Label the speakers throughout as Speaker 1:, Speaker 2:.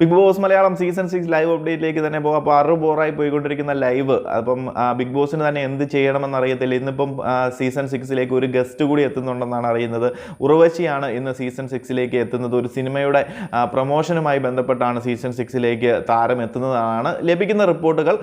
Speaker 1: Big Boss Malayalam season six live അപ്ഡേറ്റിലേക്ക് തന്നെ പോകാം. അപ്പോൾ അറു ബോറായി പോയിക്കൊണ്ടിരിക്കുന്ന ലൈവ് അപ്പം ബിഗ് ബോസിന് തന്നെ എന്ത് ചെയ്യണമെന്ന് അറിയത്തില്ല ഇന്നിപ്പം സീസൺ സിക്സിലേക്ക് ഒരു ഗസ്റ്റ് കൂടി എത്തുന്നുണ്ടെന്നാണ് അറിയുന്നത്. ഉറവശിയാണ് ഇന്ന് സീസൺ സിക്സിലേക്ക് എത്തുന്നത്. ഒരു സിനിമയുടെ പ്രൊമോഷനുമായി ബന്ധപ്പെട്ടാണ് സീസൺ സിക്സിലേക്ക് താരം എത്തുന്നതാണ്. ലഭിക്കുന്ന റിപ്പോർട്ടുകൾ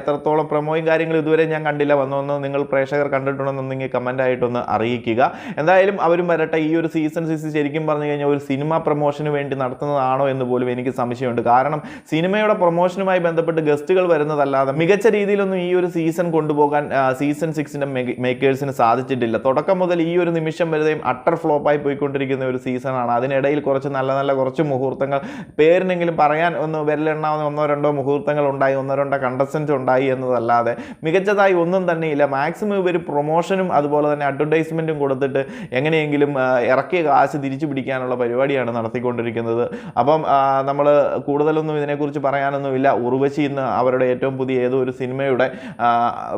Speaker 1: എത്രത്തോളം പ്രൊമോയും കാര്യങ്ങളും ഇതുവരെ ഞാൻ കണ്ടില്ല. വന്നൊന്ന് നിങ്ങൾ പ്രേക്ഷകർ കണ്ടിട്ടുണ്ടെന്നുണ്ടെങ്കിൽ കമന്റ് ആയിട്ടൊന്ന് അറിയിക്കുക. എന്തായാലും അവരും വരട്ടെ. ഈ ഒരു സീസൺ സിക്സ് ശരിക്കും പറഞ്ഞു കഴിഞ്ഞാൽ ഒരു സിനിമ പ്രൊമോഷന് വേണ്ടി നടത്തുന്നതാണോ എന്ന് പോലും എനിക്ക് സംശയമുണ്ട്. കാരണം സിനിമയുടെ പ്രൊമോഷനുമായി ബന്ധപ്പെട്ട് ഗസ്റ്റുകൾ വരുന്നതല്ലാതെ മികച്ച രീതിയിലൊന്നും ഈ ഒരു സീസൺ കൊണ്ടുപോകാൻ സീസൺ സിക്സിന്റെ മേക്കേഴ്സിന് സാധിച്ചിട്ടില്ല. തുടക്കം മുതൽ ഈ ഒരു നിമിഷം വരെയും അട്ടർ ഫ്ലോപ്പായി പോയിക്കൊണ്ടിരിക്കുന്ന ഒരു സീസണാണ്. അതിനിടയിൽ കുറച്ച് നല്ല നല്ല കുറച്ച് മുഹൂർത്തങ്ങൾ പേരിനെങ്കിലും പറയാൻ ഒന്ന് വിരലെണ്ണാവുന്ന ഒന്നോ രണ്ടോ മുഹൂർത്തങ്ങൾ ഉണ്ടായി ഒന്നോ രണ്ടോ കണ്ടസ്റ്റൻസ് ഉണ്ടായി എന്നതല്ലാതെ മികച്ചതായി ഒന്നും തന്നെയില്ല. മാക്സിമം ഇവർ പ്രൊമോഷനും അതുപോലെ തന്നെ അഡ്വർടൈസ്മെന്റും കൊടുത്തിട്ട് എങ്ങനെയെങ്കിലും ഇറക്കിയ കാശ് തിരിച്ചു പിടിക്കാനുള്ള പരിപാടിയാണ് നടത്തിക്കൊണ്ടിരിക്കുന്നത്. അപ്പം നമ്മൾ കൂടുതലൊന്നും ഇതിനെക്കുറിച്ച് പറയാനൊന്നുമില്ല. ഉർവശി ഇന്ന് അവരുടെ ഏറ്റവും പുതിയ ഏതോ ഒരു സിനിമയുടെ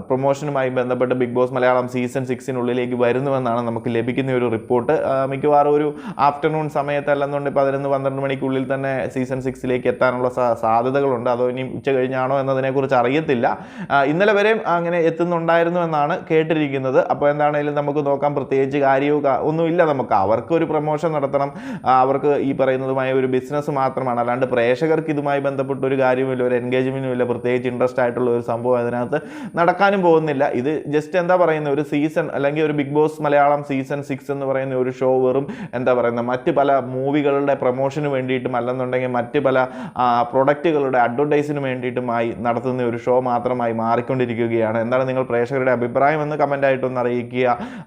Speaker 1: പ്രൊമോഷനുമായി ബന്ധപ്പെട്ട് ബിഗ് ബോസ് മലയാളം സീസൺ സിക്സിനുള്ളിലേക്ക് വരുന്നുവെന്നാണ് നമുക്ക് ലഭിക്കുന്ന ഒരു റിപ്പോർട്ട്. മിക്കവാറും ഒരു ആഫ്റ്റർനൂൺ സമയത്തല്ലെന്നുണ്ട് പതിനൊന്ന് പന്ത്രണ്ട് മണിക്കുള്ളിൽ തന്നെ സീസൺ സിക്സിലേക്ക് എത്താനുള്ള സാധ്യതകളുണ്ട്. അതോ ഇനി ഉച്ച കഴിഞ്ഞാണോ എന്നതിനെക്കുറിച്ച് അറിയത്തില്ല. ഇന്നലെ വരെയും അങ്ങനെ എത്തുന്നുണ്ടായിരുന്നു എന്നാണ് കേട്ടിരിക്കുന്നത്. അപ്പോൾ എന്താണെങ്കിലും നമുക്ക് നോക്കാം. പ്രത്യേകിച്ച് കാര്യവും ഒന്നുമില്ല നമുക്ക്. അവർക്ക് ഒരു പ്രൊമോഷൻ നടത്തണം. അവർക്ക് ഈ പറയുന്നതുമായ ഒരു ബിസിനസ് മാത്രമാണ്. അല്ലാണ്ട് പ്രേക്ഷകർക്ക് ഇതുമായി ബന്ധപ്പെട്ട ഒരു കാര്യമില്ല ഒരു എൻഗേജ്മെന്റും ഇല്ല പ്രത്യേകിച്ച് ഇൻട്രസ്റ്റ് ആയിട്ടുള്ള ഒരു സംഭവം അതിനകത്ത് നടക്കാനും പോകുന്നില്ല. ഇത് ജസ്റ്റ് എന്താ പറയുന്നത്? ഒരു സീസൺ അല്ലെങ്കിൽ ഒരു Big Boss Malayalam season six എന്ന് പറയുന്ന ഒരു ഷോ വെറും എന്താ പറയുന്നത്? മറ്റ് പല മൂവികളുടെ പ്രൊമോഷന് വേണ്ടിയിട്ടും അല്ലെന്നുണ്ടെങ്കിൽ മറ്റ് പല പ്രൊഡക്റ്റുകളുടെ അഡ്വർടൈസിന് വേണ്ടിയിട്ടുമായി നടത്തുന്ന ഒരു ഷോ മാത്രമായി മാറിക്കൊണ്ടിരിക്കുകയാണ്. എന്താണ് നിങ്ങൾ പ്രേക്ഷകരുടെ അഭിപ്രായം എന്ന് കമന്റ് ആയിട്ടൊന്ന് അറിയിക്കുക.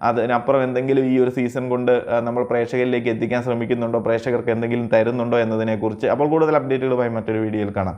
Speaker 1: അതിനപ്പുറം എന്തെങ്കിലും ഈ ഒരു സീസൺ കൊണ്ട് നമ്മൾ പ്രേക്ഷകരിലേക്ക് എത്തിക്കാൻ ശ്രമിക്കുന്നുണ്ടോ? പ്രേക്ഷകർക്ക് എന്തെങ്കിലും തരുന്നുണ്ടോ എന്നതിനെക്കുറിച്ച്. അപ്പോൾ കൂടുതൽ അപ്ഡേറ്റുകളുമായി മറ്റൊരു വീഡിയോയിൽ കാണാം.